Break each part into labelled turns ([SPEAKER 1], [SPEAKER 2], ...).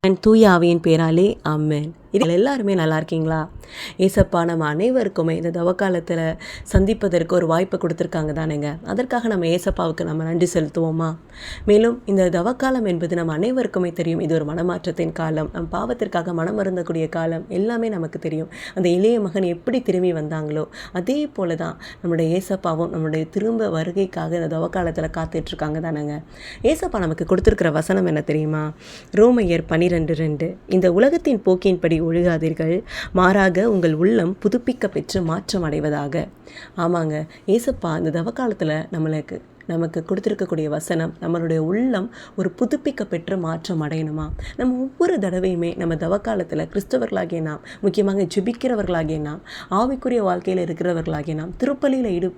[SPEAKER 1] And தூய ஆவியின் பேராலே amen இதில் எல்லாருமே நல்லா இருக்கீங்களா? ஏசப்பா நம்ம அனைவருக்குமே இந்த தவக்காலத்தில் சந்திப்பதற்கு ஒரு வாய்ப்பை கொடுத்துருக்காங்க தானேங்க. அதற்காக நம்ம ஏசப்பாவுக்கு நம்ம நன்றி செலுத்துவோமா? மேலும் இந்த தவக்காலம் என்பது நம்ம அனைவருக்குமே தெரியும். இது ஒரு மனமாற்றத்தின் காலம். நம் பாவத்திற்காக மனம் அருந்தக்கூடிய காலம் எல்லாமே நமக்கு தெரியும். அந்த இளைய மகன் எப்படி திரும்பி வந்தாங்களோ அதே போல தான் நம்முடைய ஏசப்பாவும் நம்முடைய திரும்ப வருகைக்காக இந்த தவக்காலத்தில் காத்துட்ருக்காங்க தானேங்க. ஏசப்பா நமக்கு கொடுத்துருக்கிற வசனம் என்ன தெரியுமா? ரோமையர் பனிரெண்டு ரெண்டு. இந்த உலகத்தின் போக்கின்படி ஒழுகாதீர்கள். மாறாக உங்கள் உள்ளம் புதுப்பிக்க பெற்று மாற்றம் அடைவதாக ஆமாங்க ஏசப்பா இந்த தவக்காலத்தில் நம்மளுக்கு நமக்கு கொடுத்துருக்கக்கூடிய வசனம் நம்மளுடைய உள்ளம் ஒரு புதுப்பிக்க பெற்று மாற்றம் அடையணுமா? நம்ம ஒவ்வொரு தடவையுமே நம்ம தவக்காலத்தில் கிறிஸ்தவர்களாகிய நாம் முக்கியமாக ஜெபிக்கிறவர்களாகிய நாம் ஆவிக்குரிய வாழ்க்கையில் இருக்கிறவர்களாகிய நாம் திருப்பலியில் இடு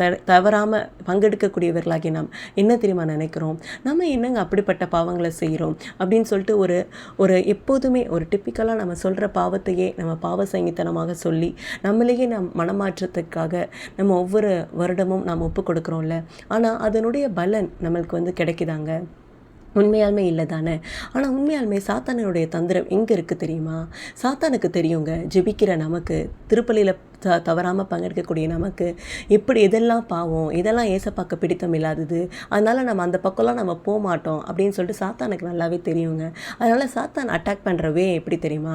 [SPEAKER 1] த தவறாமல் பங்கெடுக்கக்கூடியவர்களாகிய நாம் என்ன தெரியுமா நினைக்கிறோம்? நம்ம என்னங்க அப்படிப்பட்ட பாவங்களை செய்கிறோம் அப்படின்னு சொல்லிட்டு ஒரு ஒரு எப்போதுமே ஒரு டிப்பிக்கலாக நம்ம சொல்கிற பாவத்தையே நம்ம பாவ சங்கித்தனமாக சொல்லி நம்மளையே நம் மனமாற்றத்துக்காக நம்ம ஒவ்வொரு வருடமும் நாம் ஒப்பு கொடுக்குறோம்ல? ஆனால் அதனுடைய பலன் நம்மளுக்கு வந்து கிடைக்குதாங்க? உண்மையாலுமே இல்லை தானே ஆனால் உண்மையாலுமே சாத்தானனுடைய தந்திரம் எங்கே இருக்குது தெரியுமா? சாத்தானுக்கு தெரியுங்க ஜெபிக்கிற நமக்கு திருப்பலியில் த தவறாமல் பங்கெடுக்கக்கூடிய நமக்கு எப்படி எதெல்லாம் பாவம் இதெல்லாம் ஏசப்பாக்க பிடித்தம் இல்லாதது அதனால் நம்ம அந்த பக்கம்லாம் நம்ம போக மாட்டோம் அப்படின்னு சொல்லிட்டு சாத்தானுக்கு நல்லாவே தெரியுங்க. அதனால் சாத்தான் அட்டாக் பண்ணுறவே எப்படி தெரியுமா?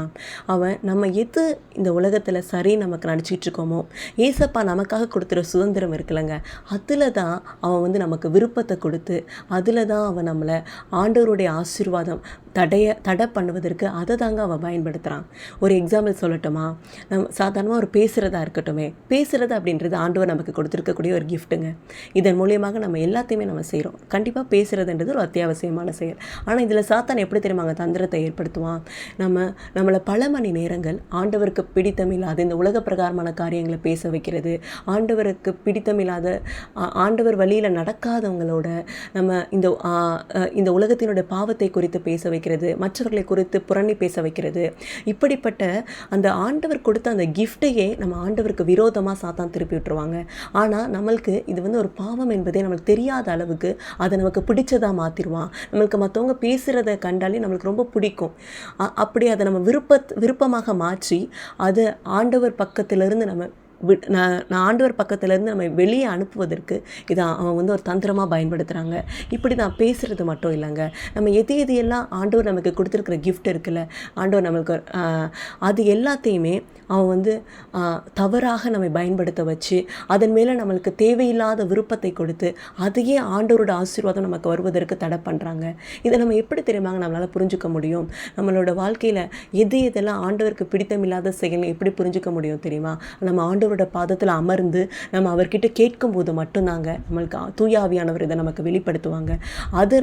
[SPEAKER 1] அவன் நம்ம எது இந்த உலகத்தில் சரி நமக்கு நடிச்சிட்டு இருக்கோமோ ஏசப்பா நமக்காக கொடுத்துற சுதந்திரம் இருக்குல்லங்க. அதில் தான் அவன் வந்து நமக்கு விருப்பத்தை கொடுத்து அதில் தான் அவன் நம்மளை ஆண்டவருடைய ஆசீர்வாதம் தடைய தடை பண்ணுவதற்கு அதை தாங்க அவன் பயன்படுத்துகிறான் ஒரு எக்ஸாம்பிள் சொல்லட்டுமா? நம்ம சாதாரணமாக ஒரு பேசுகிற பேசுகிறதா இருக்கட்டுமே பேசுகிறது அப்படின்றது ஆண்டவர் நமக்கு கொடுத்துருக்கக்கூடிய ஒரு கிஃப்ட்டுங்க இதன் மூலியமாக நம்ம எல்லாத்தையுமே நம்ம செய்கிறோம் கண்டிப்பாக பேசுகிறதுன்றது ஒரு அத்தியாவசியமான செயல். ஆனால் இதில் சாத்தான் எப்படி தெரியுமாங்க தந்திரத்தை ஏற்படுத்துவான். நம்ம நம்மளை பல மணி நேரங்கள் ஆண்டவருக்கு பிடித்தமில்லாத இந்த உலக பிரகாரமான காரியங்களை பேச வைக்கிறது ஆண்டவருக்கு பிடித்தமில்லாத ஆண்டவர் வழியில் நடக்காதவங்களோட நம்ம இந்த இந்த உலகத்தினுடைய பாவத்தை குறித்து பேச வைக்கிறது மற்றவர்களை குறித்து புரணி பேச வைக்கிறது இப்படிப்பட்ட அந்த ஆண்டவர் கொடுத்த அந்த கிஃப்ட்டையே நம்ம ஆண்டவருக்கு விரோதமாக சாத்தான் திருப்பி விட்டுருவாங்க. ஆனால் நம்மளுக்கு இது வந்து ஒரு பாவம் என்பதே நம்மளுக்கு தெரியாத அளவுக்கு அதை நமக்கு பிடிச்சதாக மாற்றிடுவான் நம்மளுக்கு மற்றவங்க பேசுகிறத கண்டாலே நம்மளுக்கு ரொம்ப பிடிக்கும். அப்படி அதை நம்ம விருப்ப விருப்பமாக மாற்றி அதை ஆண்டவர் பக்கத்திலிருந்து நம்ம விட் நான் நான் ஆண்டவர் பக்கத்துலேருந்து நம்ம வெளியே அனுப்புவதற்கு இதை அவன் வந்து ஒரு தந்திரமாக பயன்படுத்துகிறாங்க இப்படி நான் பேசுகிறது மட்டும் இல்லைங்க. நம்ம எது எது எல்லாம் ஆண்டவர் நமக்கு கொடுத்துருக்குற கிஃப்ட் இருக்குல்ல ஆண்டவர் நம்மளுக்கு அது எல்லாத்தையுமே அவன் வந்து தவறாக நம்மை பயன்படுத்த வச்சு அதன் மேலே நம்மளுக்கு தேவையில்லாத விருப்பத்தை கொடுத்து அதையே ஆண்டவரோட ஆசீர்வாதம் நமக்கு வருவதற்கு தடை பண்ணுறாங்க இதை நம்ம எப்படி தெரியுமாங்க நம்மளால் புரிஞ்சுக்க முடியும்? நம்மளோட வாழ்க்கையில் எது எதெல்லாம் ஆண்டவருக்கு பிடித்தமில்லாத செயல் எப்படி புரிஞ்சுக்க முடியும் தெரியுமா? நம்ம ஆண்டவர் ஆண்டவரோட பாதத்தில் அமர்ந்து நம்ம அவர்கிட்ட கேட்கும்போது மட்டும்தாங்க நம்மளுக்கு தூயாவியானவர் ஆவியானவர் இதை நமக்கு வெளிப்படுத்துவாங்க. அது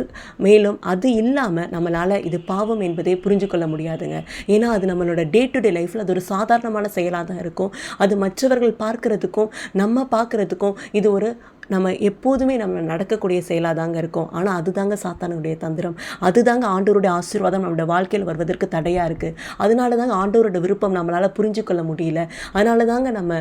[SPEAKER 1] மேலும் அது இல்லாமல் நம்மளால் இது பாவம் என்பதை புரிஞ்சு கொள்ள முடியாதுங்க. ஏன்னா அது நம்மளோட டே டு டே லைஃப்பில் அது ஒரு சாதாரணமான செயலாக தான் இருக்கும். அது மற்றவர்கள் பார்க்கறதுக்கும் நம்ம பார்க்கறதுக்கும் இது ஒரு நம்ம எப்போதுமே நம்ம நடக்கக்கூடிய செயலாக தாங்க இருக்கும். ஆனால் அதுதாங்க சாத்தானுடைய தந்திரம். அதுதாங்க ஆண்டவருடைய ஆசீர்வாதம் நம்மளோட வாழ்க்கையில் வருவதற்கு தடையாக இருக்குது அதனால தாங்க ஆண்டவரோட விருப்பம் நம்மளால் புரிஞ்சு கொள்ள முடியல. அதனால தாங்க நம்ம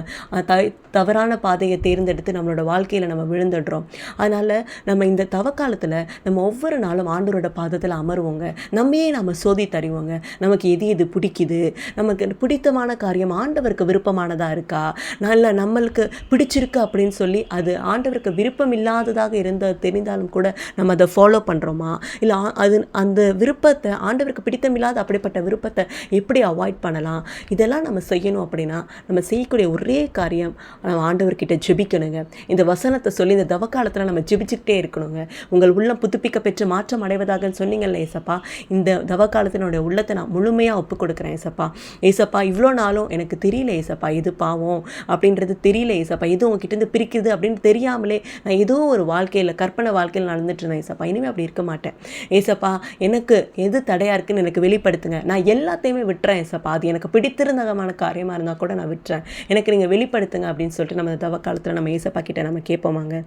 [SPEAKER 1] த தவறான பாதையை தேர்ந்தெடுத்து நம்மளோட வாழ்க்கையில் நம்ம விழுந்துடுறோம். அதனால் நம்ம இந்த தவக்காலத்தில் நம்ம ஒவ்வொரு நாளும் ஆண்டவரோட பாதத்தில் அமருவோங்க. நம்மையே நம்ம சோதி தருவோங்க நமக்கு எது எது பிடிக்குது? நமக்கு பிடித்தமான காரியம் ஆண்டவருக்கு விருப்பமானதாக இருக்கா? நல்ல நம்மளுக்கு பிடிச்சிருக்கு அப்படின்னு சொல்லி அது ஆண்டவர் ஆண்டவருக்கு விருப்பம் இல்லாததாக இருந்த தெரிந்தாலும் கூட நம்ம அதை ஃபாலோ பண்ணுறோமா இல்லை அது அந்த விருப்பத்தை ஆண்டவருக்கு பிடித்தமில்லாத அப்படிப்பட்ட விருப்பத்தை எப்படி அவாய்ட் பண்ணலாம்? இதெல்லாம் நம்ம செய்யணும் அப்படின்னா நம்ம செய்யக்கூடிய ஒரே காரியம் நம்ம ஆண்டவர்கிட்ட ஜெபிக்கணுங்க. இந்த வசனத்தை சொல்லி இந்த தவக்காலத்தில் நம்ம ஜெபிச்சுக்கிட்டே இருக்கணுங்க. உங்கள் உள்ளம் புதுப்பிக்க பெற்று மாற்றம் அடைவதாக சொன்னீங்கல்ல ஏசப்பா? இந்த தவக்காலத்தினுடைய உள்ளத்தை நான் முழுமையாக ஒப்பு கொடுக்குறேன் ஏசப்பா. ஏசப்பா இவ்வளோ நாளும் எனக்கு தெரியல ஏசப்பா இது பாவம் அப்படின்றது தெரியல ஏசப்பா இது உங்ககிட்ட இருந்து பிரிக்குது அப்படின்னு தெரியாமல் நான் ஏதோ ஒரு வாழ்க்கையில் கற்பனை வாழ்க்கையில் நடந்துட்டு இருந்தேன். ஏசப்பா இனிமேல் அப்படி இருக்க மாட்டேன். ஏசப்பா எனக்கு எது தடையாக இருக்குன்னு எனக்கு வெளிப்படுத்துங்க. நான் எல்லாத்தையுமே விட்டுறேன் ஏசப்பா. அது எனக்கு பிடித்திருந்தகமான காரியமாக இருந்தால் கூட நான் விட்டுறேன். எனக்கு நீங்கள் வெளிப்படுத்துங்க அப்படின்னு சொல்லிட்டு நம்ம தவ காலத்தில் நம்ம ஏசப்பா கிட்ட நம்ம கேட்போமாங்க.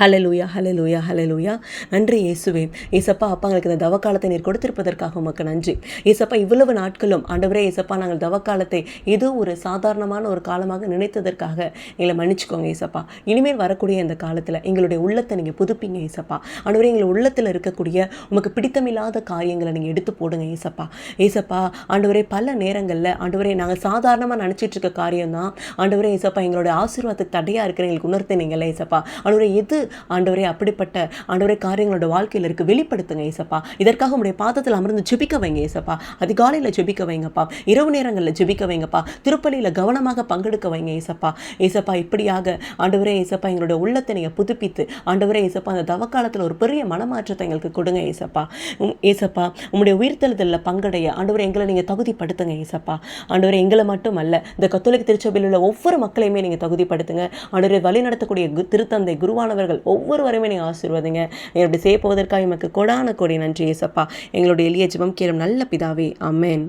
[SPEAKER 1] ஹலலூயா ஹலலூயா ஹலலூயா நன்றி இயேசுவே. ஏசப்பா அப்பா எங்களுக்கு இந்த தவக்காலத்தை நீர் கொடுத்திருப்பதற்காக உமக்கு நன்றி. ஏசப்பா இவ்வளவு நாட்களும் ஆண்டவரே ஏசப்பா நாங்கள் தவக்காலத்தை ஏதோ ஒரு சாதாரணமான ஒரு காலமாக நினைத்ததற்காக எங்களை மன்னிச்சுக்கோங்க ஏசப்பா இனிமேல் வரக்கூடிய இந்த காலத்தில் எங்களுடைய உள்ளத்தை நீங்கள் புதுப்பிங்க ஏசப்பா ஆண்டவரே எங்கள் உள்ளத்தில் இருக்கக்கூடிய உமக்கு பிடித்தமில்லாத காரியங்களை நீங்கள் எடுத்து போடுங்க ஏசப்பா ஏசப்பா ஆண்டவரே பல நேரங்களில் ஆண்டவரே நாங்கள் சாதாரணமாக நினச்சிட்டு இருக்க காரியம் தான் ஆண்டவரே ஏசப்பா எங்களுடைய ஆசீர்வாதத்துக்கு தடையாக இருக்கிற எங்களுக்கு உணர்த்தினீங்களே ஏசப்பா ஆண்டவரே எது ஆண்டவரை அப்படிப்பட்ட ஆண்டவரை காரியங்களோட வாழ்க்கையில் இருக்கு வெளிப்படுத்துங்க ஏசப்பா. இதற்காக உங்களுடைய பாதத்தில் அமர்ந்து ஜெபிக்க வைங்க ஏசப்பா. அதிகாலையில் ஜெபிக்க வைங்கப்பா. இரவு நேரங்களில் ஜெபிக்க வைங்கப்பா. திருப்பலியில் கவனமாக பங்கெடுக்க வைங்க ஏசப்பா. ஏசப்பா இப்படியாக ஆண்டவரே ஏசப்பா எங்களுடைய உள்ளத்தை நீங்கள் புதுப்பித்து ஆண்டவரே ஏசப்பா அந்த தவக்காலத்தில் ஒரு பெரிய மனமாற்றத்தை எங்களுக்கு கொடுங்க ஏசப்பா. உம் ஏசப்பா உங்களுடைய உயிர்த்தெழுதலில் பங்கடைய ஆண்டவரை எங்களை நீங்கள் தகுதிப்படுத்துங்க ஏசப்பா. ஆண்டவரை எங்களை மட்டும் அல்ல இந்த கத்தோலிக்க திருச்சபையில் உள்ள ஒவ்வொரு மக்களையுமே நீங்கள் தகுதிப்படுத்துங்க. ஆண்டவரை வழி நடத்தக்கூடிய திருத்தந்தை திருத்தந்தை குருவானவர்கள் ஒவ்வொருவருமே நீங்கள் ஆசீர்வாதிங்க. என்னுடைய செய்ய போவதற்காக எமக்கு கொடான கொடி. நன்றி ஏசப்பா. எங்களுடைய எளிய ஜெபம் கேளும் நல்ல பிதாவே. அமேன்